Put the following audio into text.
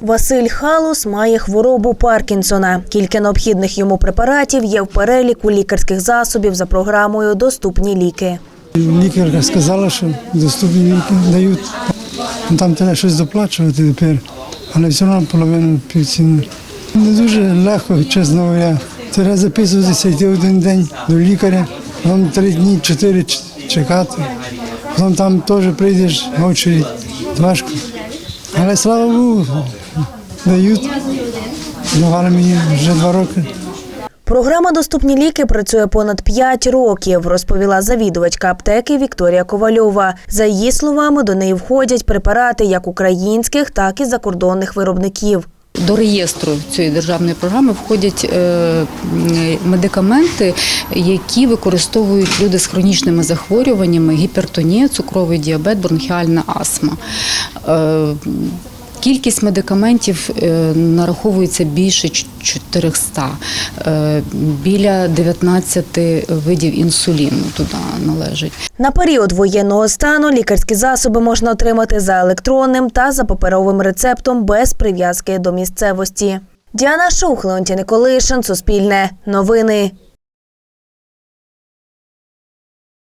Василь Халус має хворобу Паркінсона. Кілька необхідних йому препаратів є в переліку лікарських засобів за програмою Доступні ліки. Лікарка сказала, що доступні ліки дають. Ну, Там треба щось доплачувати тепер, але все одно половину півціни. Не дуже легко, чесно говоря. Треба записуватися, йти один день до лікаря, потім три дні, чотири чекати. Потім там теж прийдеш в очередь. Важко. Але слава Богу, дають. Давали мені вже два роки. Програма Доступні ліки працює понад 5 років, розповіла завідувачка аптеки Вікторія Ковальова. За її словами, до неї входять препарати як українських, так і закордонних виробників. До реєстру цієї державної програми входять е, медикаменти, які використовують люди з хронічними захворюваннями, гіпертонія, цукровий діабет, бронхіальна астма. Е, Кількість медикаментів е, нараховується більше ч- 400, е, біля 19 видів інсуліну туди належить. На період воєнного стану лікарські засоби можна отримати за електронним та за паперовим рецептом без прив'язки до місцевості. Діана Шух, Леонтій Николишин, Суспільне, Новини.